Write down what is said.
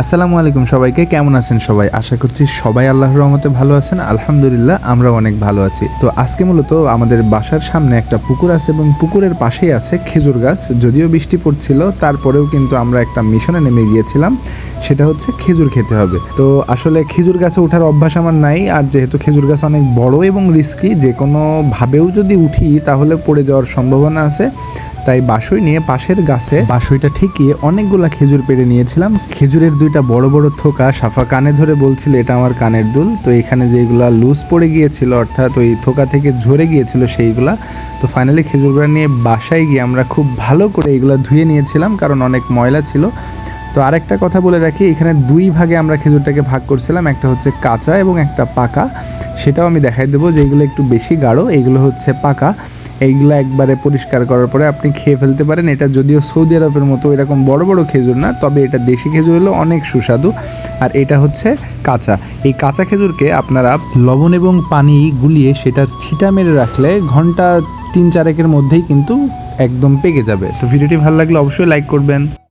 আসসালামু আলাইকুম সবাইকে, কেমন আছেন সবাই? আশা করছি সবাই আল্লাহর রহমতে ভালো আছেন। আলহামদুলিল্লাহ আমরা অনেক ভালো আছি। তো আজকে মূলত আমাদের বাসার সামনে একটা পুকুর আছে এবং পুকুরের পাশেই আছে খেজুর গাছ। যদিও বৃষ্টি পড়ছিল, তারপরেও কিন্তু আমরা একটা মিশনে নেমে গিয়েছিলাম। সেটা হচ্ছে খেজুর খেতে হবে। তো আসলে খেজুর গাছে ওঠার অভ্যাস আমার নাই, আর যেহেতু খেজুর গাছ অনেক বড় এবং রিস্কি যে কোনোভাবেও যদি উঠি তাহলে পড়ে যাওয়ার সম্ভাবনা আছে। তাই বাসই নিয়ে পাশের গাছে, বাসইটা ঠেকিয়ে অনেকগুলা খেজুর পেড়ে নিয়েছিলাম। খেজুরের দুইটা বড় বড় থোকা সাফা কানে ধরে বলছিল, এটা আমার কানের দুল। তো এখানে যেগুলা লুজ পড়ে গিয়েছিল, অর্থাৎ ওই থোকা থেকে ঝরে গিয়েছিল সেইগুলা, তো ফাইনালি খেজুরগুলো নিয়ে বাসায় গিয়ে আমরা খুব ভালো করে এগুলা ধুয়ে নিয়েছিলাম, কারণ অনেক ময়লা ছিল। তো আরেকটা কথা বলে রাখি, এখানে দুই ভাগে আমরা খেজুরটাকে ভাগ করছিলাম, একটা হচ্ছে কাঁচা এবং একটা পাকা। সেটাও আমি দেখাই দেবো যেগুলো একটু বেশি গাঢ় এইগুলো হচ্ছে পাকা। এইগুলো একবারে পরিষ্কার করার পরে আপনি খেয়ে ফেলতে পারেন। এটা যদিও সৌদি আরবের মতো এরকম বড় বড় খেজুর না, তবে এটা দেশি খেজুর হলো অনেক সুস্বাদু। আর এটা হচ্ছে কাঁচা। এই কাঁচা খেজুরকে আপনারা লবণ এবং পানি গুলিয়ে সেটার ছিটা মেরে রাখলে ঘণ্টা তিন চারেকের মধ্যেই কিন্তু একদম পেকে যাবে। তো ভিডিওটি ভালো লাগলে অবশ্যই লাইক করবেন।